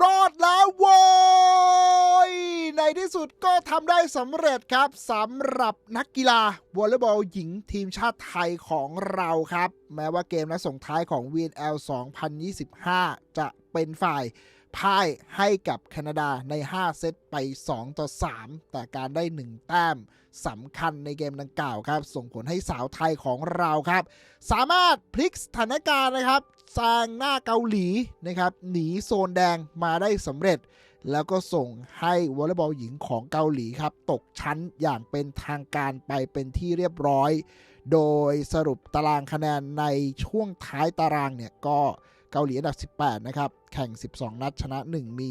รอดแล้วโว้ยในที่สุดก็ทำได้สำเร็จครับสำหรับนักกีฬาวอลเลย์บอลหญิงทีมชาติไทยของเราครับ แม้ว่าเกมนัดส่งท้ายของ VNL 2025 จะเป็นฝ่ายพ่ายให้กับแคนาดาใน 5 เซตไป 2 ต่อ 3 แต่การได้ 1 แต้ม สำคัญในเกมดังกล่าวครับ ส่งผลให้สาวไทยของเราครับ สามารถพลิกสถานการณ์นะครับแซงหน้าเกาหลีนะครับหนีโซนแดงมาได้สำเร็จ แล้วก็ส่งให้วอลเลย์บอลหญิงของเกาหลีครับ ตกชั้นอย่างเป็นทางการไปเป็นที่เรียบร้อย โดยสรุปตารางคะแนนในช่วงท้ายตารางเนี่ยก็เกาหลีอันดับ 18 นะครับ แข่ง 12 นัดชนะ 1 มี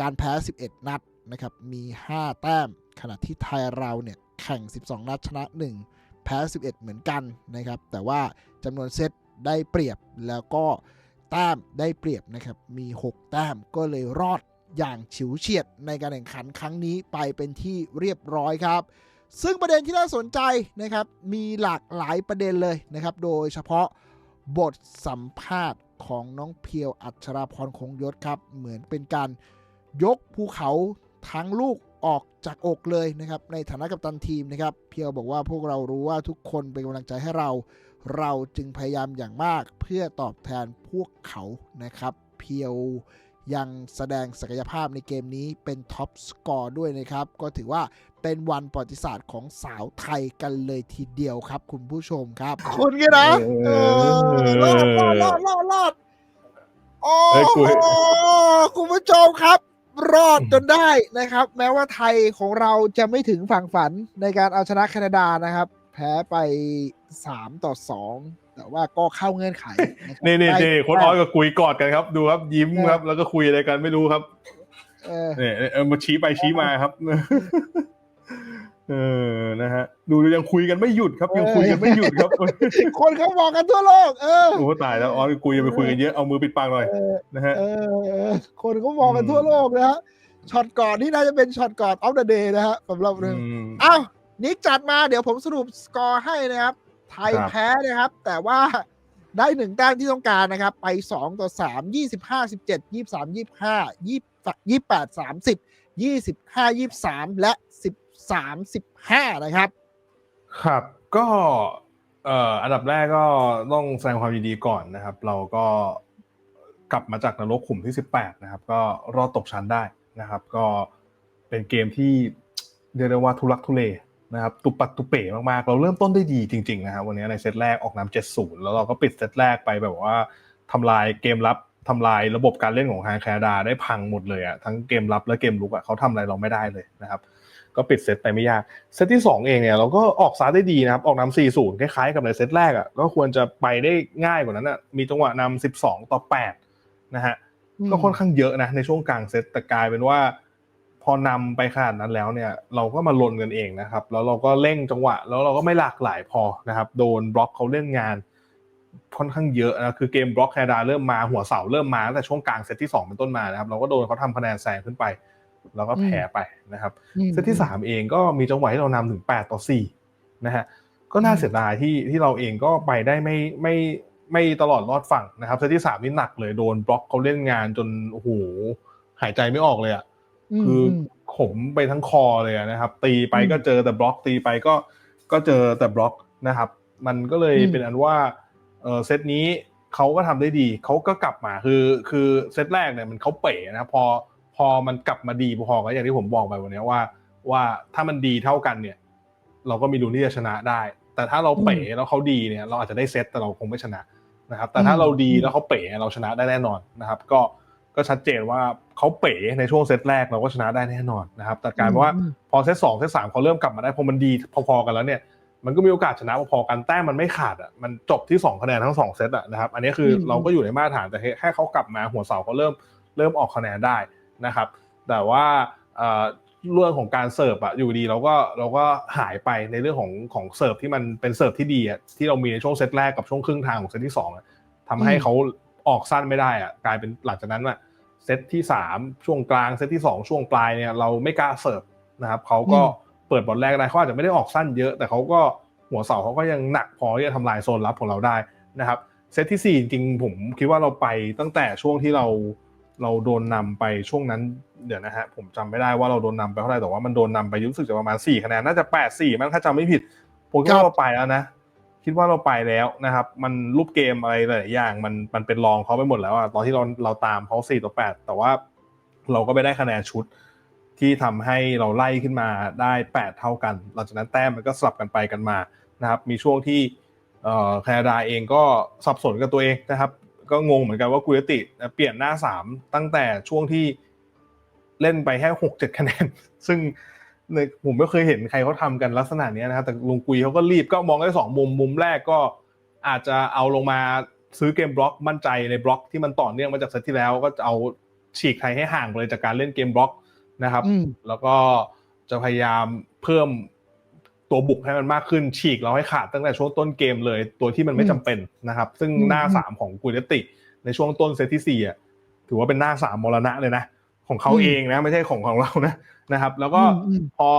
การแพ้ 11 นัดนะครับ มี 5 แต้ม ขณะที่ไทยเราเนี่ยแข่ง 12 นัดชนะ 1 แพ้ 11 เหมือนกันนะครับ แต่ว่าจำนวนเซตได้เปรียบแล้วก็แต้มได้เปรียบนะครับ มี 6 แต้มก็เลยรอดอย่างฉิวเฉียดในการแข่งขันครั้งนี้ไปเป็นที่เรียบร้อยครับ ซึ่งประเด็นที่น่าสนใจนะครับ มีหลากหลายประเด็นเลยนะครับ โดยเฉพาะบทสัมภาษณ์ของน้องเพียวอัชราพรคงยศครับ เหมือนเป็นการยกภูเขาทั้งลูก ออกจากอกเลยนะครับในฐานะกัปตันทีมนะครับเพียวบอกว่าพวกเรารู้ว่าทุกคนเป็นกำลังใจให้เรา เราจึงพยายามอย่างมากเพื่อตอบแทนพวกเขานะครับ เพียวยังแสดงศักยภาพในเกมนี้เป็นท็อปสกอร์ด้วยนะครับ ก็ถือว่าเป็นวันประวัติศาสตร์ของสาวไทยกันเลยทีเดียวครับ คุณผู้ชมครับ คุณกันนะเออรอดรอดรอดรอดรอดโอ้เฮ้ยกูโหคุณผู้ชมครับ รอดจนได้นะครับ แม้ว่าไทยของเราจะไม่ถึงฝั่งฝันในการเอาชนะแคนาดานะครับ แพ้ไป3ต่อ2แต่ว่าก็เข้าเงื่อนไขะครับนี่นี่ได้นี่โค้ดอ้อยกับกุยกอดกันครับ ดูครับยิ้มครับ แล้วก็คุยอะไรกันไม่รู้ครับเออเนี่ยเออมาชี้ไปชี้มาครับ เออ นะฮะ ดูยังคุยกันไม่หยุดครับยังคุยกันไม่หยุดครับ คนเขามองกันทั่วโลก เออ โอ้ตายแล้ว อ๋อกุยยังไปคุยกันเยอะ เอามือปิดปากหน่อยเออนะฮะเออเออ คนเขามองกันทั่วโลกนะฮะ ช็อตก่อนนี่น่าจะเป็นช็อตก่อนออฟเดอะเดย์นะฮะสำหรับเรื่องอืมอ้าวนิกจัดมาเดี๋ยวผมสรุปสกอร์ให้นะครับ ไทยครับแพ้นะครับ แต่ว่าได้หนึ่งแต้มที่ต้องการนะครับ ไป2ต่อ3 25 17 23 25 20 28 30 25 23และ13 15นะครับ ครับก็เอ่ออันดับแรกก็ต้องแสดงความยินดีก่อนนะครับ เราก็กลับมาจากนรกขุมที่ 18 นะครับ ก็รอดตกชั้นได้นะครับ ก็เป็นเกมที่เรียกได้ว่าทุลักทุเลนะครับตุปัดตุเป๋มากๆ เราเริ่มต้นได้ดีจริงๆนะครับวันนี้ในเซตแรกออกน้ำ7-0แล้วเราก็ปิดเซตแรกไปแบบว่าทำลายเกมรับทำลายระบบการเล่นของทางแคนาดาได้พังหมดเลยอะทั้งเกมรับและเกมลุกอะเขาทำอะไรเราไม่ได้เลยนะครับ ก็ปิดเซตไปไม่ยาก เซตที่ 2 เองเนี่ยเราก็ออกซ้ายได้ดีนะครับ ออกนำ4-0 คล้ายๆกับในเซตแรกอะก็ควรจะไปได้ง่ายกว่านั้นอะมีจังหวะนำ12 ต่อ 8 นะฮะอืมก็ค่อนข้างเยอะนะ ในช่วงกลางเซตแต่กลายเป็นว่า พอนำไปขนาดนั้นแล้วเนี่ย เราก็มาลนกันเองนะครับ แล้วเราก็เร่งจังหวะ แล้วเราก็ไม่หลากหลายพอนะครับ โดนบล็อกเขาเล่นงานค่อนข้างเยอะนะคือเกมบล็อกแคนาดาเริ่มมาหัวเสาเริ่มมาตั้งแต่ช่วงกลางเซตที่สองเป็นต้นมานะครับเราก็โดนเขาทำคะแนนแซงขึ้นไป แล้วก็แพ้ไปนะครับเซตที่สามเองก็มีจังหวะที่เรานำถึงแปดต่อสี่นะฮะก็น่าเสียดายที่ที่เราเองก็ไปได้ไม่ไม่ไม่ตลอดรอดฝั่งนะครับเซตที่สามนี่หนักเลยโดนบล็อกเขาเล่นงานจนโอ้โหหายใจไม่ออกเลยอะมคืออมขมไปทั้งคอเลยอะนะครับ ตีไปก็เจอแต่บล็อกตีไปก็ก็เจอแต่บล็อกนะครับ มันก็เลยอืมเป็นอันว่าเออเซตนี้เขาก็ทำได้ดีเขาก็กลับมาคือคือเซตแรกเนี่ยมันเขาเป๋นะพอพ อมันกลับมาดีพอๆกันอย่างที่ผมบอกไปวันนี้ว่า ว่าถ้ามันดีเท่ากันเนี่ย เราก็มีลุ้นที่จะชนะได้ แต่ถ้าเราเป๋แล้วเขาดีเนี่ย เราอาจจะได้เซตแต่เราคงไม่ชนะนะครับ แต่ถ้าเราดีแล้วเขาเป๋เราชนะได้แน่นอนนะครับ ก็ก็ชัดเจนว่าเขาเป๋ในช่วงเซตแรกเราก็ชนะได้แน่นอนนะครับ แต่กลารว่าอืมพอเซตสองเซตสามเขาเริ่มกลับมาได้พอมันดีพอๆกันแล้วเนี่ยมันก็มีโอกาสชนะพอๆกันแต้มมันไม่ขาดอะมันจบที่สองคะแนนทั้งสองเซตอะนะครับอันนี้คืออมเราก็อยู่ในมาตรฐานแต่แค่เขากลับมาหัวเสาเขาเริ่มเริ่มออกคะแนนได้ นะครับ แต่ว่าเอ่อเรื่องของการเสิร์ฟอะอยู่ดีเราก็เราก็หายไปในเรื่องของของเสิร์ฟที่มันเป็นเสิร์ฟที่ดีอะที่เรามีในช่วงเซตแรกกับช่วงครึ่งทางของเซตที่สองอะทำให้อืมเขาออกสั้นไม่ได้อะกลายเป็นหลังจากนั้นอะเซตที่สามช่วงกลางเซตที่สองช่วงปลายเนี่ยเราไม่กล้าเสิร์ฟนะครับเขาก็เปิดบอลแรกได้เขาอาจจะไม่ได้ออกสั้นเยอะ แต่เขาก็หัวเสาเขาก็ยังหนักพอที่จะทำลายโซนรับของเราได้นะครับเซตที่สี่จริงๆผมคิดว่าเราไปตั้งแต่ช่วงที่เรา เราโดนนำไปช่วงนั้นเดี๋ยวนะฮะผมจำไม่ได้ว่าเราโดนนำไปเท่าไหร่แต่ว่ามันโดนนำไปรู้สึกจะประมาณสี่คะแนนน่าจะแปดสี่มั้งถ้าจำไม่ผิดผมคิดครัว่าบเราไปแล้วนะคิดว่าเราไปแล้วนะครับ มันรูปเกมอะไรหลายๆอย่างมันมันเป็นรองเขาไปหมดแล้วอะตอนที่เราเราตามเขาสี่ต่อแปดแต่ว่าเราก็ไปได้คะแนนชุดที่ทำให้เราไล่ขึ้นมาได้แปดเท่ากัน หลังจากนั้นแต้มมันก็สลับกันไปกันมานะครับ มีช่วงที่เอ่อแคนาดาเองก็สับสนกับตัวเองนะครับ ก็งงเหมือนกันว่ากุยติเปลี่ยนหน้าสามตั้งแต่ช่วงที่เล่นไปแค่หกเจ็ดคะแนน ซึ่งในผมไม่เคยเห็นใครเขาทำกันลักษณะเนี้ยนะครับแต่ลุงกุยเขาก็รีบก็มองได้สองมุมมุมแรกก็อาจจะเอาลงมาซื้อเกมบล็อกมั่นใจในบล็อกที่มันต่อเนื่องมาจากเซตที่แล้วก็จะเอาฉีกไทยให้ห่างไปเลยจากการเล่นเกมบล็อกนะครับอืมแล้วก็จะพยายามเพิ่ม ตัวบุกให้มันมากขึ้นฉีกเราให้ขาดตั้งแต่ช่วงต้นเกมเลย ตัวที่มันไม่จำเป็นนะครับ ซึ่งอืมหน้าอืมสามของกุยเลติ ในช่วงต้นเซตที่สี่อะถือว่าเป็นหน้าสามมรณะเลยนะของเขาอืมเองนะไม่ใช่ของของเรานะนะครับ แล้วก็อืมอืมพอ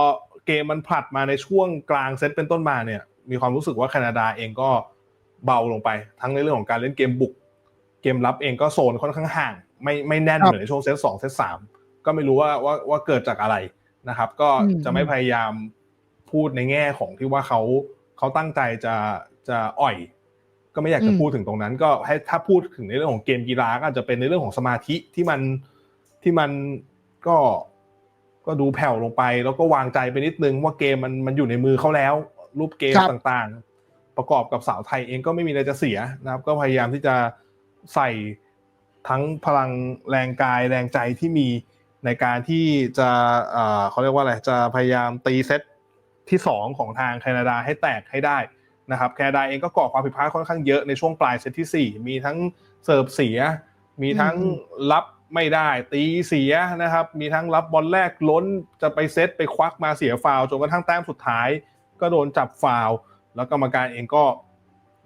เกมมันผลัดมาในช่วงกลางเซตเป็นต้นมาเนี่ย มีความรู้สึกว่าแคนาดาเองก็เบาลงไป ทั้งในเรื่องของการเล่นเกมบุก เกมรับเองก็โซนค่อนข้างห่าง ไม่ไม่แน่นครับเหมือนในช่วงเซตสองเซตสามก็ไม่รู้ว่าว่าว่าเกิดจากอะไรนะครับ ก็อืมจะไม่พยายาม พูดในแง่ของที่ว่าเขาเขาตั้งใจจะจะอ่อย ก็ไม่อยากจะพูดถึงตรงนั้น ก็ให้ถ้าพูดถึงในเรื่องของเกมกีฬาก็อาจจะเป็นในเรื่องของสมาธิที่มันที่มันก็ก็ดูแผ่วลงไป แล้วก็วางใจไปนิดนึงว่าเกมมันมันอยู่ในมือเขาแล้ว รูปเกมครับต่างๆ ประกอบกับสาวไทยเองก็ไม่มีอะไรจะเสียนะครับ ก็พยายามที่จะใส่ทั้งพลังแรงกายแรงใจที่มีในการที่จะเอ่อเขาเรียกว่าอะไรจะพยายามตีเซต ที่สองของทางแคนาดาให้แตกให้ได้นะครับแคนาดาเองก็ก่อความผิดพลาดค่อนข้างเยอะในช่วงปลายเซตที่สี่มีทั้งเสิร์ฟเสีย มีทั้งอืมรับไม่ได้ ตีเสียนะครับ มีทั้งรับบอลแรกล้นจะไปเซตไปควักมาเสียฟาวล์จนกระทั่งแต้มสุดท้าย ก็โดนจับฟาวล์แล้วกรรมการเองก็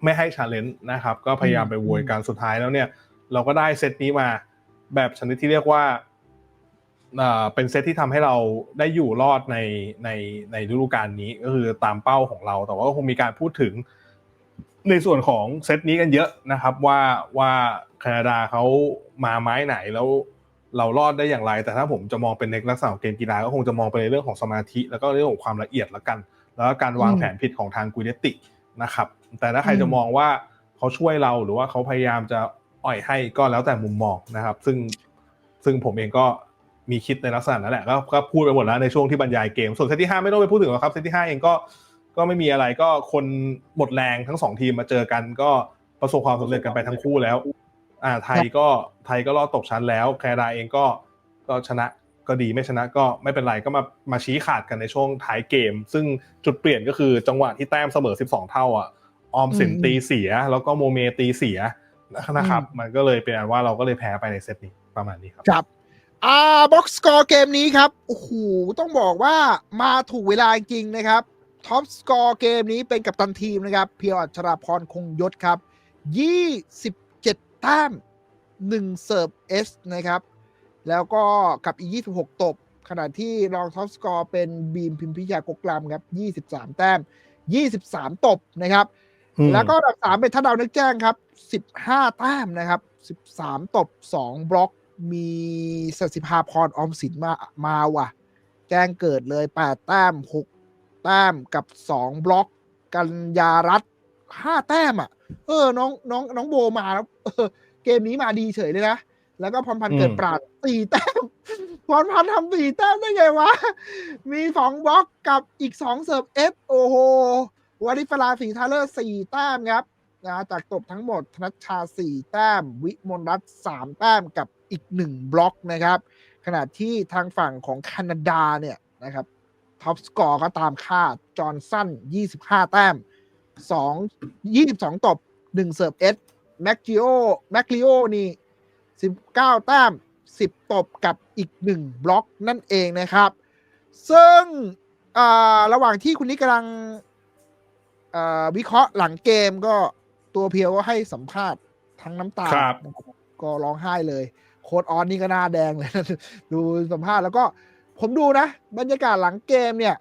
ไม่ให้ชาเลนจ์นะครับ ก็พยายามไปโวยกันสุดท้ายแล้วเนี่ย เราก็ได้เซตนี้มาแบบชนิดที่เรียกว่า เป็นเซตที่ทำให้เราได้อยู่รอดในในในฤดูกาลนี้ก็คือตามเป้าของเรา แต่ว่าคงมีการพูดถึงในส่วนของเซตนี้กันเยอะนะครับ ว่าว่าแคนาดาเขามาไม้ไหนแล้วเรารอดได้อย่างไร แต่ถ้าผมจะมองเป็นในลักษณะของเกมกีฬาก็คงจะมองไปในเรื่องของสมาธิ แล้วก็เรื่องของความละเอียดละกัน แล้วก็การวางแผนผิดของทางกุยเดตินะครับ แต่ถ้าใครจะมองว่าเขาช่วยเราหรือว่าเขาพยายามจะอ่อยให้ก็แล้วแต่มุมมองนะครับ ซึ่งซึ่งผมเองก็ มีคิดในลักษณะนั้นแหละก็ก็พูดไปหมดแล้วในช่วงที่บรรยายเกม ส่วนเซตที่ห้าไม่ต้องไปพูดถึงหรอกครับเซตที่ห้าเองก็ก็ไม่มีอะไรก็คนหมดแรงทั้งสองทีมมาเจอกัน ก็ประสบความสำเร็จกันไปทั้งคู่แล้ว อ่าไทยก็ไทยก็รอดตกชั้นแล้วแคนาดาเองก็ก็ชนะก็ดีไม่ชนะก็ไม่เป็นไรก็มามาชี้ขาดกันในช่วงท้ายเกม ซึ่งจุดเปลี่ยนก็คือจังหวะที่แต้มเสมอ 12 เท่าอะออมสินอืมตีเสีย แล้วก็โมเมตีเสียนะครับ มันก็เลยเป็นอันว่าเราก็เลยแพ้ไปในเซตนี้ประมาณนี้ครับครับ อ่าบ็อกสกอร์เกมนี้ครับโอ้โหต้องบอกว่ามาถูกเวลาจริงๆนะครับท็อปสกอร์เกมนี้เป็นกัปตันทีมนะครับเพียวอัชราพรคงยศครับ 27แต้ม1เสิร์ฟเอสนะครับ แล้วก็กับอีก 26 ตบ ขณะที่รองท็อปสกอร์เป็นบีมพิมพิยากกลำครับ 23 แต้ม 23 ตบนะครับ แล้วก็อันดับสามเป็นทัดดาวนึกแจ้งครับ 15 แต้มนะครับ 13 ตบ 2 บล็อก มีสสิภาพรออมสินมามาว่ะ แจ้งเกิดเลย8แต้ม6แต้มกับ2บล็อก กัญญารัตน์5แต้มอะ เออ น้องน้องน้องโบมาแล้วเออเกมนี้มาดีเฉยเลยนะ แล้วก็พรพันธ์เกิดอืมปราดสี่แต้มพรพันธ์ทำสี่แต้มได้ไงวะ มีสองบล็อกกับอีกสองเสิร์ฟเอฟโอ้โหวาริฟลาสีทาเลอร์สี่แต้มครับนะจากตบทั้งหมดธนัชชาสี่แต้ม วิมลรัตน์สามแต้มกับ อีกหนึ่งบล็อกนะครับ ขณะที่ทางฝั่งของแคนาดาเนี่ยนะครับท็อปสกอร์ก็ตามคาดจอห์นสัน 25 แต้ม 2 22 ตบ 1 เสิร์ฟเอสแม็กจิโอแม็กลิโอนี่ 19 แต้ม 10 ตบกับอีก 1 บล็อกนั่นเองนะครับ ซึ่งอ่าระหว่างที่คุณนิกกำลังอ่าวิเคราะห์หลังเกมก็ตัวเพียวก็ให้สัมภาษณ์ทั้งน้ำตาครับนะครับก็ร้องไห้เลย โค้ดออนนี่ก็หน้าแดงเลย ดูสัมภาษณ์แล้วก็ผมดูนะ บรรยากาศหลังเกมเนี่ย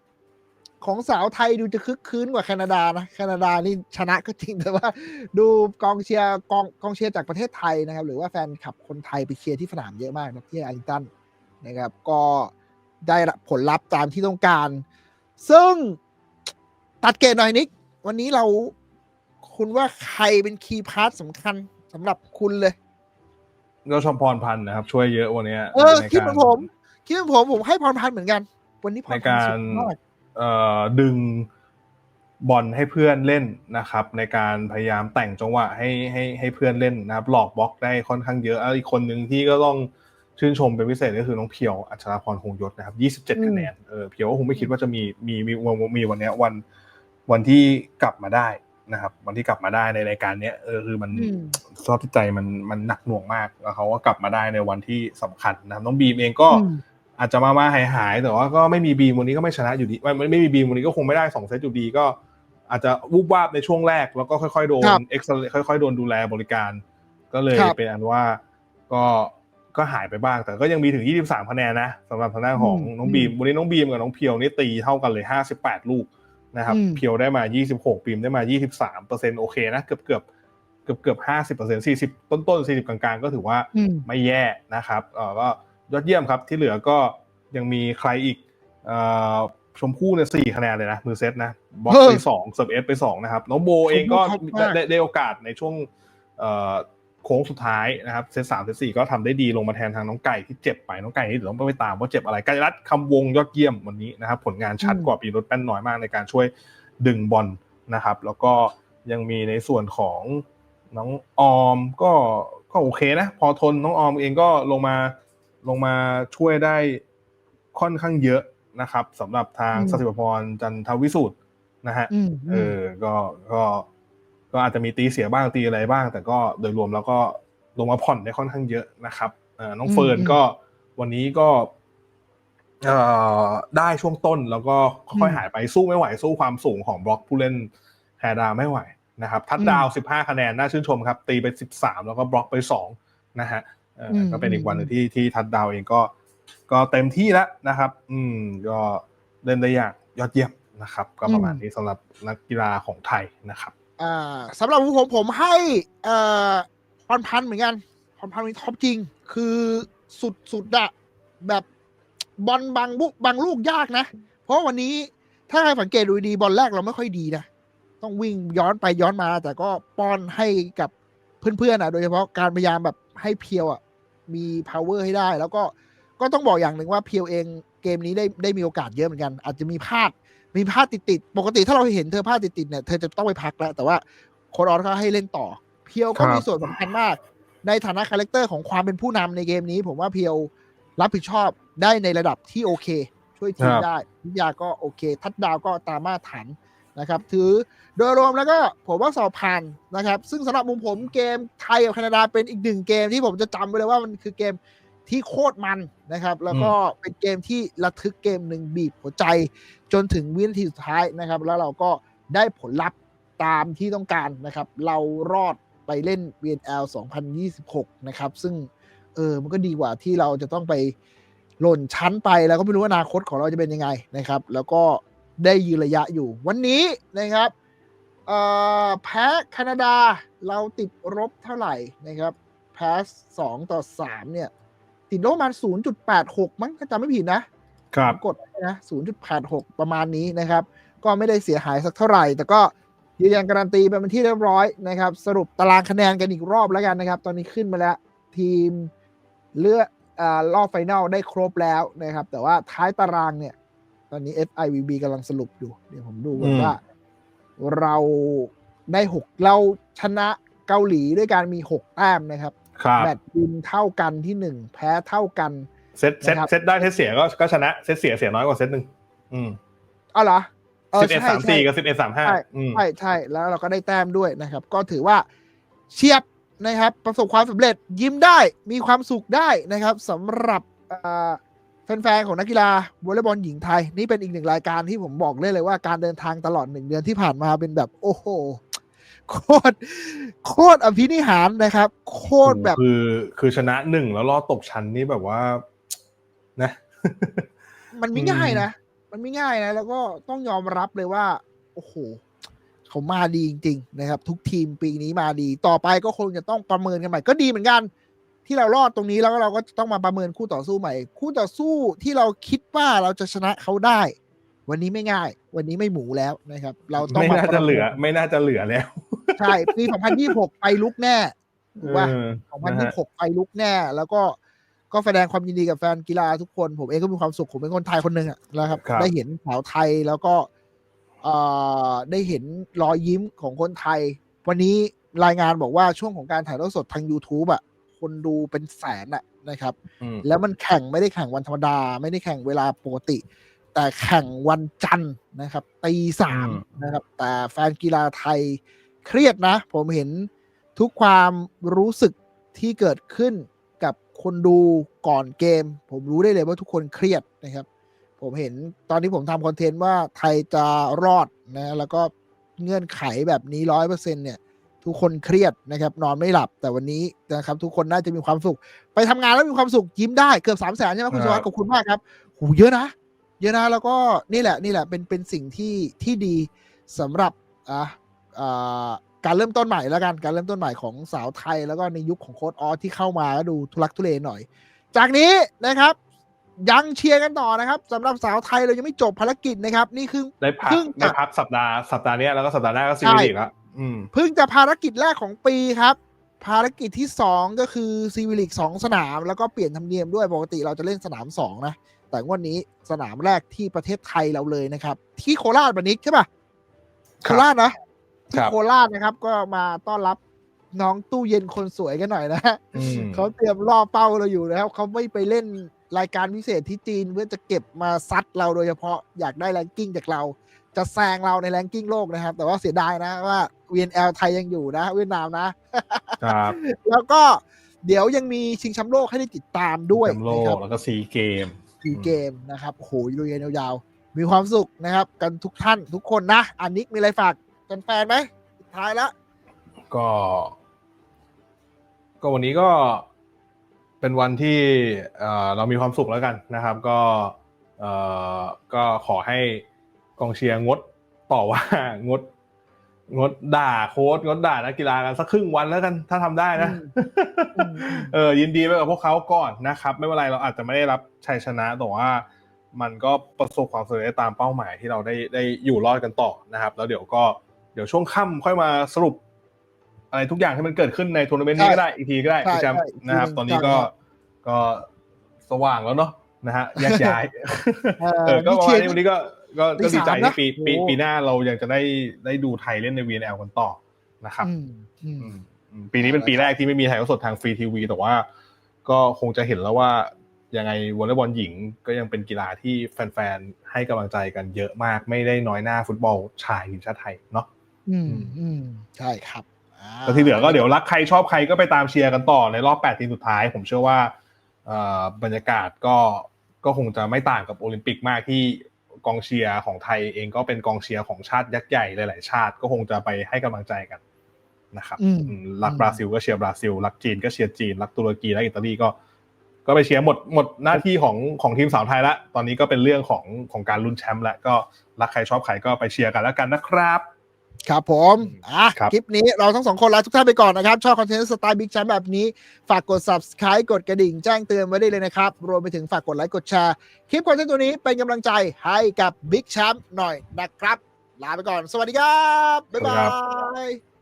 ของสาวไทยดูจะคึกคืนกว่าแคนาดานะแคนาดานี่ชนะก็จริงแต่ว่าดูกองเชียร์กองกองเชียร์จากประเทศไทยนะครับ หรือว่าแฟนคลับคนไทยไปเชียร์ที่สนามเยอะมากนะที่อาริตันนะครับ ก็ได้ผลลัพธ์ตามที่ต้องการ ซึ่งตัดเกตหน่อยนิกวันนี้เราคุณว่าใครเป็นคีย์พาร์ทสำคัญสำหรับคุณเลย ก็ชมพรพันธ์นะครับ ช่วยเยอะวันเนี้ยเออในคิดเหมือนผม คิดเหมือนผมผมให้พรพันธ์เหมือนกัน วันนี้พรในพันกาธ์สุรดยอดเอ่อดึงบอลให้เพื่อนเล่นนะครับ ในการพยายามแต่งจังหวะให้ให้ให้เพื่อนเล่นนะครับ หลอกบล็อกได้ค่อนข้างเยอะแล้วอีกคนหนึ่งที่ก็ต้องชื่นชมเป็นพิเศษก็คือน้องเพียวอัชราพรคงยศนะครับ27คะแนนเออเพียวก็คงไม่คิดว่าจะมีมีมีมีมีวันเนี้ยวันวันที่กลับมาได้ นะครับวันที่กลับมาได้ในรายการเนี้ยเออคือมันอืมสภาพจิตใจมันมันหนักหน่วงมากแล้วเขาก็กลับมาได้ในวันที่สำคัญนะครับน้องบีมเองก็อืมอาจจะมามาหายหายๆแต่ว่าก็ไม่มีบีมวันนี้ก็ไม่ชนะอยู่ดีไม่ไม่ไม่มีบีมวันนี้ก็คงไม่ได้สองเซตอยู่ดีก็อาจจะวูบวาบในช่วงแรก แล้วก็ค่อยๆโดนครับเอ็กซ์ค่อยๆโดนดูแลบริการ ก็เลยครับเป็นอันว่าก็ก็หายไปบ้าง แต่ก็ยังมีถึง 23 คะแนนนะสำหรับทางด้านของอืมน้องบีม วันนี้น้องบีมกับน้องเพียวนี่ตีเท่ากันเลย 58 ลูก นะครับอืมเพียวได้มา 26บีมได้มา 23เปอร์เซ็นต์โอเคนะ เกือบเกือบเกือบเกือบ50เปอร์เซ็นต์40ต้นต้นๆ40กลางๆ ก็ถือว่าอืมไม่แย่นะครับเออก็ยอดเยี่ยมครับที่เหลือก็ยังมีใครอีกเอ่อชมพู่เนี่ยสี่คะแนนเลยนะ มือเซตนะบล็อกเฮ้ไปยสองเซิร์ฟเอสไปสองนะครับ น้องโบเองก็ชมพู่ท็อปได้มากได้ได้โอกาสในช่วงเอ่อ โค้งสุดท้ายนะครับเซตสามเซตสี่ก็ทำได้ดีลงมาแทนทางน้องไก่ที่เจ็บไปน้องไก่นี่เดี๋ยวต้องไปตามว่าเจ็บอะไรไก่รัฐคำวงยอดเยี่ยมวันนี้นะครับผลงานชัดกว่าปีรถแป้นน้อยมากในการช่วยดึงบอลนะครับ แล้วก็ยังมีในส่วนของน้องออมก็ก็โอเคนะ พอทนน้องออมเองก็ลงมาลงมาช่วยได้ค่อนข้างเยอะนะครับสำหรับทางอืมสถิปพรจันทวิสุทธ์นะฮะอืมเออก็ก็ก็ อาจจะมีตีเสียบ้างตีอะไรบ้าง แต่ก็โดยรวมแล้วก็ลงมาผ่อนได้ค่อนข้างเยอะนะครับเอ่อน้องอืมเฟิร์นอืมก็วันนี้ก็เอ่อได้ช่วงต้นแล้วก็ค่อยอืมหายไปสู้ไม่ไหวสู้ความสูงของบล็อกผู้เล่นแฮร์ดาวไม่ไหวนะครับทัดดาวสิบห้าคะแนนน่าชื่นชมครับ ตีไปสิบสามแล้วก็บล็อกไปสองนะฮะเอ่ออมก็เป็นอีกวันหนึ่งอืมที่ที่ทัดดาวเองก็ ก็เต็มที่แล้วนะครับ อืมก็เล่นได้อย่างยอดเยี่ยมนะครับ ก็ประมาณนี้สำหรับนักกีฬาของไทยนะครับ อ่าสำหรับผมผมให้เอ่อพรพันธ์เหมือนกันพรพันธ์เป็นท็อปจริง คือสุดสุดอะแบบบอลบางบุบางลูกยากนะ เพราะวันนี้ถ้าใครสังเกตดูดีบอลแรกเราไม่ค่อยดีนะ ต้องวิ่งย้อนไปย้อนมา แต่ก็ป้อนให้กับเพื่อนๆอะ โดยเฉพาะการพยายามแบบให้เพียวอะมี power ให้ได้ แล้วก็ก็ต้องบอกอย่างหนึ่งว่าเพียวเองเกมนี้ได้ได้มีโอกาสเยอะเหมือนกัน อาจจะมีพลาด มีพลาดติดๆปกติถ้าเราเห็นเธอพลาดติดๆเนี่ยเธอจะต้องไปพักแล้ว แต่ว่าโค้ดออสก็ให้เล่นต่อ เพียวก็ครับมีส่วนสำคัญมาก ในฐานะคาแรคเตอร์ของความเป็นผู้นำในเกมนี้ ผมว่าเพียวรับผิดชอบได้ในระดับที่โอเค ช่วยทีมได้วิทยาก็โอเค ทัดดาวก็ตามมาตรฐานนะครับ ถือโดยรวมแล้วก็ผมว่าสอบผ่านนะครับ ซึ่งสำหรับมุมผมเกมไทยกับแคนาดาเป็นอีกหนึ่งเกมที่ผมจะจำไว้เลยว่ามันคือเกม ที่โคตรมันนะครับ แล้วก็เป็นเกมที่ระทึกเกมหนึ่งบีบหัวใจ จนถึงวินาทีสุดท้ายนะครับ แล้วเราก็ได้ผลลัพธ์ตามที่ต้องการนะครับ เรารอดไปเล่น VNL 2026 นะครับ ซึ่งเออมันก็ดีกว่าที่เราจะต้องไปหล่นชั้นไปแล้วก็ไม่รู้ว่าอนาคตของเราจะเป็นยังไงนะครับ แล้วก็ได้ยืนระยะอยู่ วันนี้นะครับเอ่อแพ้แคนาดาเราติดลบเท่าไหร่นะครับแพ้2ต่อ 3 เนี่ย ติดลบประมาณ 0.86 มั้งถ้าจำไม่ผิดนะครับกดนะ 0.86 ประมาณนี้นะครับ ก็ไม่ได้เสียหายสักเท่าไหร่ แต่ก็ยืนยันการันตีไปเป็นที่เรียบร้อยนะครับ สรุปตารางคะแนนกันอีกรอบแล้วกันนะครับ ตอนนี้ขึ้นมาแล้ว ทีมเลือกอ่ารอบไฟนอลได้ครบแล้วนะครับ แต่ว่าท้ายตารางเนี่ย ตอนนี้ FIVB กำลังสรุปอยู่ เดี๋ยวผมดูก่อนอืมว่า เราได้หกเราชนะเกาหลีด้วยการมีหกแต้มนะครับครับ แมตช์วินเท่ากันที่หนึ่งแพ้เท่ากัน เซตเซตนะครับเซตได้เซตเสียก็ก็ชนะเซตเสียเสียน้อยกว่าเซตหนึ่งอืมอ๋อเหรอสิบเอ็ดใช่สามใช่สี่กับสิบเอ็ดสามห้าใช่อืมใช่ใช่แล้วเราก็ได้แต้มด้วยนะครับ ก็ถือว่าเฉียบนะครับ ประสบความสำเร็จยิ้มได้มีความสุขได้นะครับสำหรับเอ่อแฟนๆของนักกีฬาวอลเลย์บอลหญิงไทย นี่เป็นอีกหนึ่งรายการที่ผมบอกเลยเลยว่าการเดินทางตลอดหนึ่งเดือนที่ผ่านมาเป็นแบบโอ้โห โคตรโคตรอภินิหารนะครับ โคตรแบบคือ คือชนะหนึ่งแล้วรอดตกชั้นนี่แบบว่า นะ มันไม่ง่ายนะมันมันไม่ง่ายนะ แล้วก็ต้องยอมรับเลยว่า โอ้โหเขามาดีจริง ๆ นะครับ ทุกทีมปีนี้มาดี ต่อไปก็คงจะต้องประเมินกันใหม่ ก็ดีเหมือนกัน ที่เรารอดตรงนี้แล้วก็เราก็ต้องมาประเมินคู่ต่อสู้ใหม่ คู่ต่อสู้ที่เราคิดว่าเราจะชนะเขาได้วันนี้ไม่ง่าย วันนี้ไม่หมูแล้วนะครับ เราต้องไม่มาน่าปจะระเหมิลือ ไม่น่าจะเหลือแล้ว ใช่ปี 2026 ไปลุกแน่ถูกป่ะเออนะฮะ2026 ไปลุกแน่ แล้วก็ก็แสดงความยินดีกับแฟนกีฬาทุกคน ผมเองก็มีความสุข ผมเป็นคนไทยคนหนึ่งอะนะครับครับได้เห็นสาวไทยแล้วก็เอ่อได้เห็นรอยยิ้มของคนไทย วันนี้รายงานบอกว่าช่วงของการถ่ายทอดสดทาง YouTube อะคนดูเป็นแสนอะนะครับอืมแล้วมันแข่งไม่ได้แข่งวันธรรมดา ไม่ได้แข่งเวลาปกติ แต่แข่งวันจันทร์นะครับตีสามนะครับ แต่แฟนกีฬาไทย เครียดนะ ผมเห็นทุกความรู้สึกที่เกิดขึ้นกับคนดูก่อนเกม ผมรู้ได้เลยว่าทุกคนเครียดนะครับ ผมเห็นตอนที่ผมทำคอนเทนต์ว่าไทยจะรอดนะแล้วก็เงื่อนไขแบบนี้ร้อยเปอร์เซ็นเนี่ย ทุกคนเครียดนะครับ นอนไม่หลับแต่วันนี้นะครับ ทุกคนน่าจะมีความสุข ไปทำงานแล้วมีความสุขยิ้มได้เกือบสามแสนใช่ไหมคุณสวัสดิ์ขอบคุณมากครับหูเยอะนะเยอะนะแล้วก็นี่แหละนี่แหละเป็นเป็นสิ่งที่ที่ดีสำหรับอะอ่า การเริ่มต้นใหม่แล้วกัน การเริ่มต้นใหม่ของสาวไทย แล้วก็ในยุคของโค้ดออสที่เข้ามาก็ดูทุลักทุเลหน่อย จากนี้นะครับ ยังเชียร์กันต่อนะครับสำหรับสาวไทยเรายังไม่จบภารกิจนะครับ นี่คือได้พักเพิ่งจะได้พักสัปดาห์สัปดาห์เนี้ยแล้วก็สัปดาห์หน้าก็ซีใช่รีส์แล้วอืมเพิ่งจะภารกิจแรกของปีครับภารกิจที่สองก็คือซีวิลิกสองสนาม แล้วก็เปลี่ยนธรรมเนียมด้วยปกติเราจะเล่นสนามสองนะ แต่งวดนี้สนามแรกที่ประเทศไทยเราเลยนะครับ ที่โคราชบันนิกใช่ปะคโครับราชนะค ที่รับโคราชนะครับ ก็มาต้อนรับน้องตู้เย็นคนสวยกันหน่อยนะอืมเขาเตรียมล่อเป้าเราอยู่นะครับเขาไม่ไปเล่นรายการพิเศษที่จีนเพื่อจะเก็บมาซัดเราโดยเฉพาะอยากได้แรงกิ้งจากเรา จะแซงเราในแรงกิ้งโลกนะครับ แต่ว่าเสียดายนะว่า VNL ไทยยังอยู่นะ เวียดนามนะครับแล้วก็เดี๋ยวยังมีชิงแชมป์โลกให้ได้ติดตามด้วยแชมป์โลนะครักบแล้วก็ซีเกมซีเกมนะครับโอ้โหลุยกันยาวๆมีความสุขนะครับ กันทุกท่านทุกคนนะอันนิกมีอะไรฝาก แฟนๆไหมสุดท้ายแล้วก็ ก็วันนี้ก็เป็นวันที่เอ่อเรามีความสุขแล้วกันนะครับ ก็เอ่อก็ขอให้กองเชียร์งดต่อว่างด งดด่าโค้ดงดด่านักกีฬากันสักครึ่งวันแล้วกันถ้าทำได้นะอืมอืมเออยินดีไปกับพวกเขาก่อนนะครับ ไม่เป็นไรเราอาจจะไม่ได้รับชัยชนะแต่ว่ามันก็ประสบความสำเร็จตามเป้าหมายที่เราได้ได้อยู่รอดกันต่อนะครับ แล้วเดี๋ยวก็ เดี๋ยวช่วงค่ำค่อยมาสรุป อะไรทุกอย่างที่มันเกิดขึ้นในทัวร์นาเมนต์นี้ก็ได้อีกทีก็ได้ใช่พี่แชมป์ใช่นะครับอีกทีหนึ่งตอนนี้ก็ใช่ครับก็สว่างแล้วเนาะนะฮะแยกย้ายเออเออก็นี่ประเชีมาณยร์นี้วันนี้ก็ก็ก็ตีดีใจสามที่นะปีปีโอ้ปีหน้าเรายังจะได้ได้ดูไทยเล่นใน VNL กันต่อนะครับอืมอืมอืมอืมปีนี้เป็นปีแรกที่ไม่มีถ่ายทอดสดทางฟรีทีวี แต่ว่าก็คงจะเห็นแล้วว่ายังไงวอลเลย์บอลหญิงก็ยังเป็นกีฬาที่แฟนๆ ให้กำลังใจกันเยอะมาก ไม่ได้น้อยหน้าฟุตบอลชายทีมชาติไทยเนาะ อืมอืมใช่ครับาแล้วที่เหลือก็เดี๋ยวรักใครชอบใครก็ไปตามเชียร์กันต่อในรอบ8ทีมสุดท้าย ผมเชื่อว่าเอ่อบรรยากาศก็ก็คงจะไม่ต่างกับโอลิมปิกมากที่กองเชียร์ของไทยเองก็เป็นกองเชียร์ของชาติยักษ์ใหญ่หลาย ๆ ชาติก็คงจะไปให้กำลังใจกันนะครับอืมอืมรักบราซิลก็เชียร์บราซิลรักจีนก็เชียร์จีนรักตุรกีและอิตาลีก็ ก็ไปเชียร์หมดหมดหน้าที่ของของทีมสาวไทยละตอนนี้ก็เป็นเรื่องของของการลุ้นแชมป์แล้วก็รักใครชอบใครก็ไปเชียร์กันแล้วกันนะครับ ครับผมอะครับคลิปนี้เราทั้งสองคนลาทุกท่านไปก่อนนะครับ ชอบคอนเทนต์สไตล์บิ๊กแชมป์แบบนี้ ฝากกด subscribe กดกระดิ่งแจ้งเตือนไว้ได้เลยนะครับ รวมไปถึงฝากกดไลค์กดแชร์ คลิปคอนเทนต์ตัวนี้เป็นกำลังใจให้กับบิ๊กแชมป์หน่อยนะครับ ลาไปก่อน สวัสดีครับ บ๊ายสวัสดีบาครับย